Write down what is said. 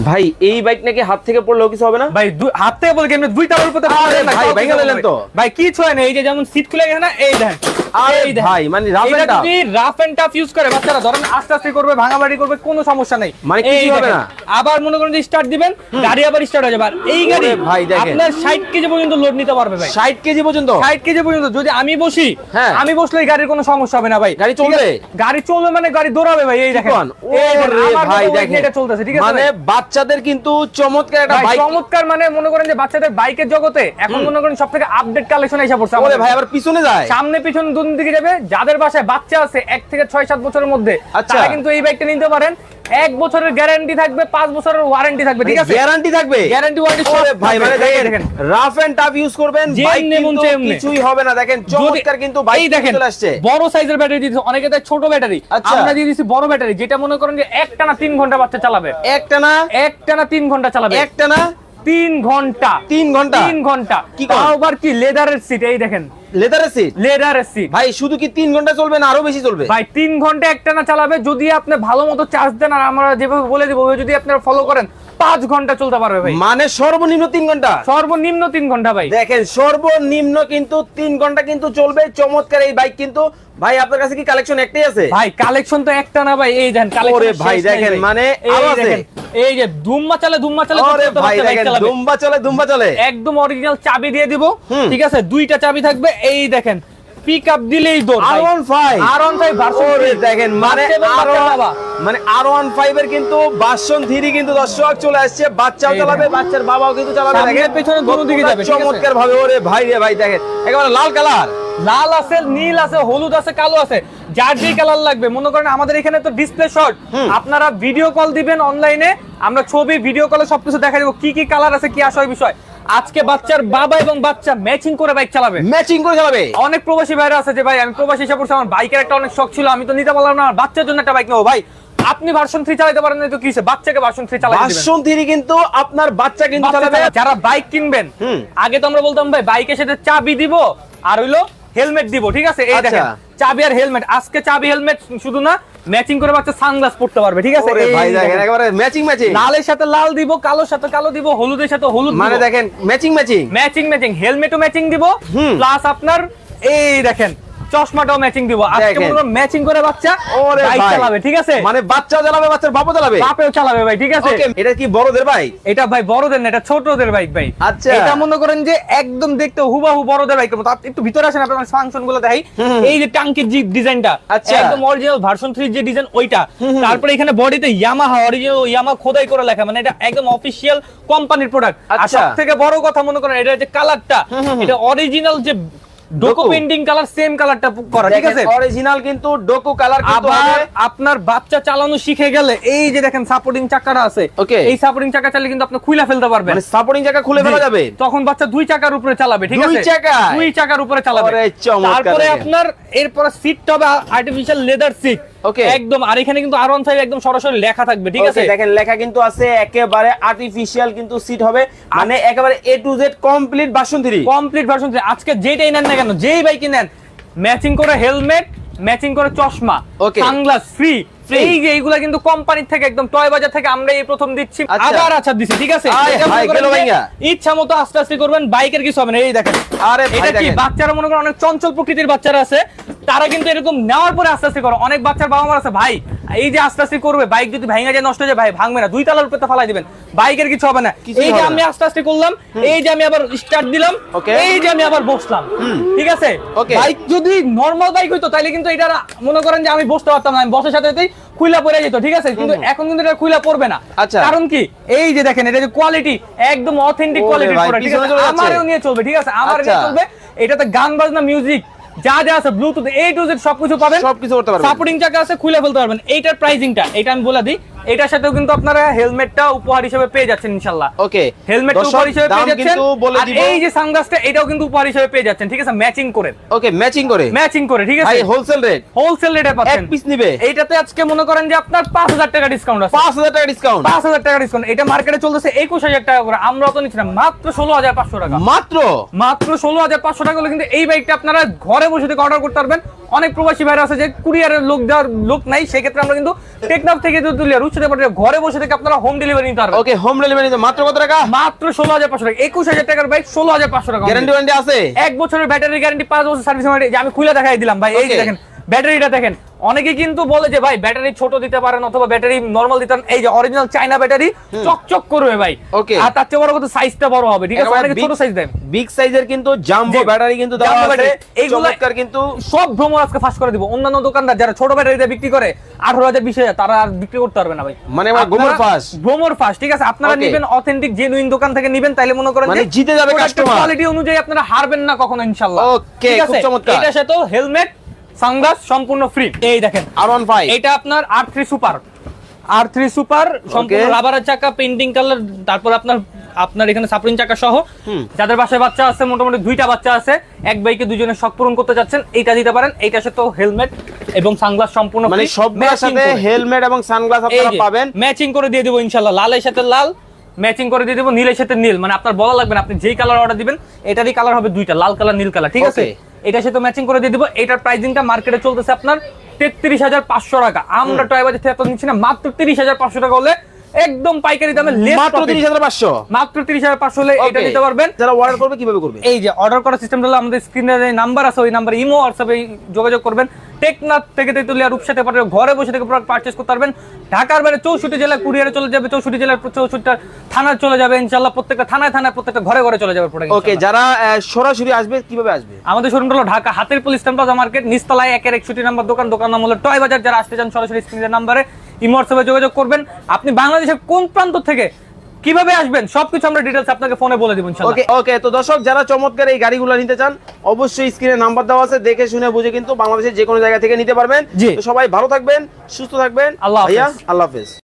ভাই এই বাইক নাকি হাত থেকে পড়লেও কিছু হবে না? ভাই দুই- হাত থেকে পড়লে কেমনে দুই তালার উপরে ভাই, ভেঙে দিলেন তো। ভাই কি ছয় না এই যে যেমন সিট খুলে গেছে না এই দেন আরে ভাই, মানে rough and এটা যদি রাফ এন্ড টাফ ইউজ করে বাচ্চারা ধরেন আস্তে আস্তে করবে ভাঙাবাড়ি করবে কোনো সমস্যা নাই। মানে এই হবে না। আবার মনে করেন যে স্টার্ট দিবেন গাড়ি আবার স্টার্ট হয়ে যাবে। আর এই গাড়ি ভাই, দেখেন। আপনার 60 কেজি পর্যন্ত লোড নিতে পারবে ভাই। ষাট কেজি পর্যন্ত? 60 কেজি পর্যন্ত। যদি আমি বসি হ্যাঁ। আমি বসলে গাড়ির কোনো সমস্যা হবে না ভাই। গাড়ি চলবে? গাড়ি চলবে মানে গাড়ি দৌড়াবে ভাই এই দেখেন। ওরে ভাই মতো দেখেন। এটা চলতেছে ঠিক আছে মানে বাচ্চাদের কিন্তু চমৎকার একটা বাইক চমৎকার মানে মনে করেন যে বাচ্চাদের বাইকের জগতে এখন মনে করেন সব থেকে আপডেট কালেকশন এসে পড়ছে ওরে ভাই আবার পিছনে যায়। সামনে পিছনে দুন দিকে যাবে। যাদের বাসায় বাচ্চা আছে এক থেকে ছয় সাত বছরের মধ্যে আচ্ছা। তারা কিন্তু এই বাইকটা নিতে পারেন। এক বছরের গ্যারান্টি থাকবে পাঁচ বছরের ওয়ারেন্টি থাকবে ঠিক আছে? গ্যারান্টি থাকবে? গ্যারান্টি ওয়ারেন্টি ভাই মানে দেখেন। রাফ এন্ড টাফ ইউজ করবেন বাইক মন কিন্তু কিছুই হবে না। দেখেন চমৎকার কিন্তু বাইক দেখেন চলে আসছে। বড় সাইজের ব্যাটারি দিচ্ছে অনেকে দেয় ছোট ব্যাটারি আচ্ছা। আমরা দিয়ে দিচ্ছি বড় ব্যাটারি যেটা মনে করেন যে একটা না তিন ঘণ্টা বাচ্চা চালাবে। একটা না একটা না তিন ঘণ্টা চালাবে। একটা না তিন ঘণ্টা। তিন ঘণ্টা? তিন ঘণ্টা। কি আবার কি? লেদারের সিট এই দেখেন। লেদারের সিট লেদারের সিট ভাই শুধু কি তিন ঘণ্টা চলবে না আরও বেশি চলবে? ভাই তিন ঘণ্টা একটা না চালাবে যদি আপনি ভালো মতো চার্জ দেন আর আমরা যেভাবে বলে দিব যদি আপনারা ফলো করেন পাঁচ ঘণ্টা চলতে পারবে ভাই। মানে সর্বনিম্ন তিন ঘণ্টা? সর্বনিম্ন তিন ঘণ্টা ভাই। দেখেন সর্বনিম্ন কিন্তু তিন ঘণ্টা কিন্তু চলবে চমৎকার এই বাইক কিন্তু। ভাই আপনার কাছে কি কালেকশন একটাই আছে? ভাই কালেকশন তো একটা না ভাই এই দেন কালেকশন ভাই, দেখেন, মানে আছে। এই যে দুম্বা চালে দুম্বা চালে ভাই দেখেন চালাবে। দুম্বা চলে দুম্বা চলে। একদম অরিজিনাল চাবি দিয়ে দিব। ঠিক আছে? দুইটা চাবি থাকবে। এই দেখেন পিক আপ দিলেই দৌড় R one five R one five দেখেন মানে। মানে আর ওয়ান ফাইভ এর কিন্তু বাসন থ্রি কিন্তু দর্শক চলে আসছে বাচ্চাও চালাবে বাচ্চার বাবাও কিন্তু চালাবে দেখেন। পেছনে দুনো দিকে যাবে, চমৎকার ভাবে ওরে ভাই রে ভাই দেখেন। একেবারে লাল কালার। লাল আছে নীল আছে হলুদ আছে কালো আছে। যার যেই কালার লাগবে মনে করেন আমাদের এখানে তো ডিসপ্লে শট আপনারা ভিডিও কল দিবেন অনলাইনে আমরা ছবি ভিডিও কলে সবকিছু দেখা দেবো কি কি কালার আছে কি আসয় বিষয় আজকে বাচ্চার বাবা এবং বাচ্চা ম্যাচিং করে বাইক চালাবে। ম্যাচিং করে চালাবে। অনেক প্রবাসী ভাইরা আছে যে ভাই আমি প্রবাসী হিসাবে পড়ছি, আমার বাইকের একটা অনেক শখ ছিল আমি তো নিতে পারলাম না আমার বাচ্চার জন্য একটা বাইক নেব। ভাই আপনি ভার্সন থ্রি চালাতে পারেন তো কি বাচ্চাকে ভার্সন থ্রি চালাতে দিবেন। বাসন থ্রি কিন্তু আপনার বাচ্চা কিন্তু চালাবে। যারা বাইক কিনবেন। আগে তো আমরা বলতাম ভাই বাইকের সাথে চাবি দিব আর হইল হেলমেট দিব। ঠিক আছে? এই আচ্ছা। দেখেন চাবি আর হেলমেট আজকে চাবি হেলমেট শুধু না ম্যাচিং করে বাচ্চা সানগ্লাস পড়তে পারবে ঠিক আছে ভাই দেখেন। একেবারে ম্যাচিং ম্যাচিং লালের সাথে লাল দিব কালোর সাথে কালো দিব হলুদের সাথে হলুদ মানে দেখেন ম্যাচিং ম্যাচিং ম্যাচিং ম্যাচিং হেলমেটও ম্যাচিং দিব। প্লাস আপনার এই দেখেন চশমাটাও ম্যাচিং দিব। আজকে। মনে ম্যাচিং করে বাচ্চা ওরে বাইক ভাই। চালাবে ঠিক আছে? মানে বাচ্চাও চালাবে বাচ্চার বাপও চালাবে? বাপেও চালাবে ভাই ঠিক আছে? এটা কি বড়দের বাইক? এটা ভাই বড়দের না এটা ছোটদের বাইক ভাই। আচ্ছা। এটা মনে করেন যে একদম দেখতে হুবাহু বড়দের বাইকের মতো। একটু ভিতরে আসেন আপনার ফাংশনগুলো দেখাই এই যে টাঙ্কির যে ডিজাইনটা আচ্ছা। একদম অরিজিনাল ভার্সন 3 যে ডিজাইন ওইটা। তারপরে এখানে বডিতে ইয়ামাহা অরিজিনাল ইয়ামা খোদাই করে লেখা। মানে এটা একদম অফিশিয়াল কোম্পানির প্রোডাক্ট আর আচ্ছা। সব থেকে বড় কথা মনে করেন এটা যে কালারটা এটা অরিজিনাল যে ডোকো। পেন্টিং কালার সেম কালারটা করা ঠিক আছে? অরিজিনাল কিন্তু ডোকো কালার কিন্তু আবার আপনার বাচ্চা চালানো শিখে গেলে এই যে দেখেন সাপোর্টিং চাকাটা আছে ওকে। এই সাপোর্টিং চাকা চালিয়ে কিন্তু আপনি খুলে ফেলতে পারবেন। মানে সাপোর্টিং চাকা খুলে ফেলা যাবে? তখন বাচ্চা দুই চাকার উপরে চালাবে ঠিক আছে? দুই চাকা দুই চাকার উপরে চালাবে। তারপরে আপনার এরপরে সিটটা হবে আর্টিফিশিয়াল লেদার সিট Okay. একদম আর এখানে কিন্তু আর ওয়ান ফাইভ একদম সরাসরি লেখা থাকবে ঠিক আছে? দেখেন লেখা কিন্তু আছে একেবারে আর্টিফিশিয়াল কিন্তু সিট হবে। মানে একেবারে A to Z complete three complete version আজকে যেটাই নেন না কেন যেই নেন ম্যাচিং করে হেলমেট ম্যাচিং করে চশমা সানগ্লাস ফ্রি এই যে এইগুলা কিন্তু কোম্পানি থেকে একদম টয় বাজার থেকে আমরা এই প্রথম দিচ্ছি। আচ্ছা। আবার আচ্ছা দিছি ঠিক আছে। ইচ্ছা মতো আস্তে আস্তে করবেন বাইকের কিছু হবে না এই দেখেন। আরে এটা কি বাচ্চারা মনে করেন অনেক চঞ্চল প্রকৃতির বাচ্চারা আছে তারা কিন্তু এরকম নেওয়ার পরে আস্তে আস্তে করে। অনেক বাচ্চার বাবা মার আছে ভাই এই যে আস্তে আস্তে করবে বাইক যদি ভাঙা যায় নষ্ট হয়ে যায় ভাই ভাঙবে না। দুই তালার উপরে ফালাই দিবেন। বাইকের কিছু হবে না। এই যে আমি আস্তে আস্তে করলাম এই যে আমি আবার স্টার্ট দিলাম এই যে আমি আবার বসলাম। ঠিক আছে? বাইক যদি নরমাল বাইক হইতো তাহলে কিন্তু এটা মনে করেন যে আমি বসতে পারতাম না আমি বসার সাথে সাথেই খুইলা পড়ে যেত ঠিক আছে? কিন্তু এখন কিন্তু এটা খুইলা পড়বে না। আচ্ছা। কারণ কি? এই যে দেখেন এটা যে কোয়ালিটি একদম অথেন্টিক ওরে কোয়ালিটির প্রোডাক্ট ঠিক আছে? আমারও নিয়ে চলবে ঠিক আছে? আমার নিয়ে আচ্ছা। চলবে। এটাতে গান বাজনা মিউজিক যা যা আছে ব্লুটুথ এ টু জেড সবকিছু পাবেন। সবকিছু করতে পারবেন। সাপোর্টিং চাকা আছে খুলে ফেলতে পারবেন। এইটার প্রাইসিংটা এটা আমি বলে দিই। এটার সাথেও কিন্তু আপনারা হেলমেটটা উপহার হিসেবে পেয়ে যাচ্ছেন ইনশাআল্লাহ ওকে। হেলমেট দর্শক, উপহার হিসেবে পেয়ে যাচ্ছেন। বলে আর দিব। এই যে সানগ্লাসটা এটাও কিন্তু উপহার হিসেবে পেয়ে যাচ্ছেন ঠিক আছে? ম্যাচিং করে। ওকে ম্যাচিং করে। ম্যাচিং করে ঠিক আছে? ভাই হোলসেল রেট হোলসেল রেটে পাচ্ছেন। এক পিস নিবে। এইটাতে আজকে মনে করেন যে আপনার পাঁচ হাজার টাকা ডিসকাউন্ট আছে। পাঁচ হাজার টাকা ডিসকাউন্ট পাঁচ হাজার টাকা ডিসকাউন্ট এটা মার্কেটে চলতেছে একুশ হাজার টাকা করে। আমরা তো নিচ্ছি না মাত্র ষোলো হাজার পাঁচশো টাকা। মাত্র? মাত্র ষোলো হাজার পাঁচশো টাকা হলে কিন্তু এই বাইকটা আপনারা ঘরে বসে থেকে অর্ডার করতে পারবেন। অনেক প্রবাসী ভাইরা আছে যে কুরিয়ারের লোক দেওয়ার লোক নাই সেক্ষেত্রে আমরা কিন্তু টেকনাফ থেকে যদি তুলি আর উচ্চতে পারে ঘরে বসে থেকে আপনারা হোম ডেলিভারি নিতে পারবেন। ওকে হোম ডেলিভারি মাত্র কত টাকা? মাত্র ষোলো হাজার পাঁচশো টাকা। একুশ হাজার টাকার বাইক ষোলো হাজার পাঁচশো টাকা। গ্যারান্টি ওয়ারেন্টি আছে? এক বছরের ব্যাটারি গ্যারান্টি পাঁচ বছর সার্ভিস ওয়ারেন্টি আমি খুলে দেখাই দিলাম। ভাই এই দেখেন ব্যাটারিটা দেখেন। অনেকে কিন্তু বলে যে ভাই ব্যাটারি ছোট দিতে পারেন অথবা ব্যাটারি নরমাল দিতে পারেন এই যে অরিজিনাল চাইনা ব্যাটারি চকচক করবে ভাই Okay. আর তার চেয়ে বড় কথা সাইজটা বড় হবে ঠিক আছে অনেকে ছোট সাইজ দেন বিগ সাইজের কিন্তু জাম্বো ব্যাটারি কিন্তু দেওয়া আছে। এইগুলা- কিন্তু সব ভ্রমণ আজকে ফাঁস করে দিব অন্যান্য দোকানদার যারা ছোট ব্যাটারি দিয়ে বিক্রি করে আঠারো হাজার বিশ হাজার তারা আর বিক্রি করতে পারবে না ভাই মানে আমার গোমর ফাঁস। ভ্রমর ফাঁস ঠিক আছে আপনারা. নিবেন অথেন্টিক জেনুইন দোকান থেকে নিবেন তাইলে মনে করেন মানে জিতে যাবে customer। কোয়ালিটি অনুযায়ী আপনারা হারবেন না কখনো ইনশাআল্লাহ Okay, ঠিক খুব আছে চমৎকার। এটার সাথে হেলমেট সানগ্লাস সম্পূর্ণ ফ্রি এই দেখেন আর ওয়ান ফাইভ এটা আপনার R three super R three super সম্পূর্ণ রাবারের চাকা পেন্টিং কালার তারপর আপনার আপনার এখানে সাপ্রিন চাকা সহ। যাদের বাসায় বাচ্চা আছে মোটামুটি দুইটা বাচ্চা আছে এক বাইকে শখ পূরণ করতে যাচ্ছেন এইটা দিতে পারেন এইটার সাথে হেলমেট এবং সানগ্লাস সম্পূর্ণ মানে সবগুলোর সাথে হেলমেট এবং সানগ্লাস আপনারা পাবেন। ম্যাচিং করে দিয়ে দেবো ইনশাল্লাহ লালের সাথে লাল ম্যাচিং করে দিয়ে দেবো নীলের সাথে নীল। মানে আপনার বলা লাগবে না আপনি যেই কালার অর্ডার দিবেন এটারই কালার হবে দুইটা লাল কালার নীল কালার ঠিক আছে. এটার সাথে ম্যাচিং করে দিয়ে দেবো। এটার প্রাইসিংটা মার্কেটে চলতেছে আপনার তেত্রিশ হাজার পাঁচশো টাকা। আমরা টয় বাজার থেকে এত নিচ্ছি না মাত্র তিরিশ হাজার পাঁচশো টাকা হলে একদম পাইকারি দামে মাত্র profit। তিরিশ হাজার পাঁচশো। মাত্র তিরিশ হাজার পাঁচশো হলে এটা নিতে পারবেন। যারা অর্ডার করবে কীভাবে করবে? এই যে অর্ডার করার সিস্টেমটা হলো আমাদের স্ক্রিনে যে নাম্বার আছে ওই নাম্বার ইমো হোয়াটসঅ্যাপে যোগাযোগ করবেন। টেকনাথ থেকে তেতুলিয়া রূপসাতে ঘরে বসে থেকে প্রোডাক্ট পারচেস করতে পারবেন। ঢাকার বাইরে চৌষট্টি জেলায় কুরিয়ারে চলে যাবে চৌষট্টি জেলার চৌষট্টিটা থানায় চলে যাবে ইনশাল্লাহ প্রত্যেকটা থানায় থানায় প্রত্যেকটা ঘরে ঘরে চলে যাবে প্রোডাক্ট ওকে যারা সরাসরি আসবে কীভাবে আসবে? আমাদের শোরুমটা হলো ঢাকা হাতের পুলিশ প্লাজা মার্কেট নিস্তলায় একের একষট্টি নাম্বার দোকান দোকান নাম হলো টয় বাজার। যারা আসতে চান সরাসরি স্ক্রিনের নাম্বারে ইমো হোয়াটসঅ্যাপে যোগাযোগ করবেন। আপনি বাংলাদেশের কোন প্রান্ত থেকে কীভাবে আসবেন সবকিছু আমরা ডিটেলস আপনাকে ফোনে বলে দিব ইনশাআল্লাহ। ওকে ওকে তো দর্শক যারা চমৎকার এই গাড়িগুলো নিতে চান অবশ্যই স্ক্রিনে নাম্বার দেওয়া আছে দেখে শুনে বুঝে কিন্তু বাংলাদেশের যে কোনো জায়গা থেকে নিতে পারবেন। তো সবাই ভালো থাকবেন সুস্থ থাকবেন। আল্লাহ আল্লাহ হাফেজ।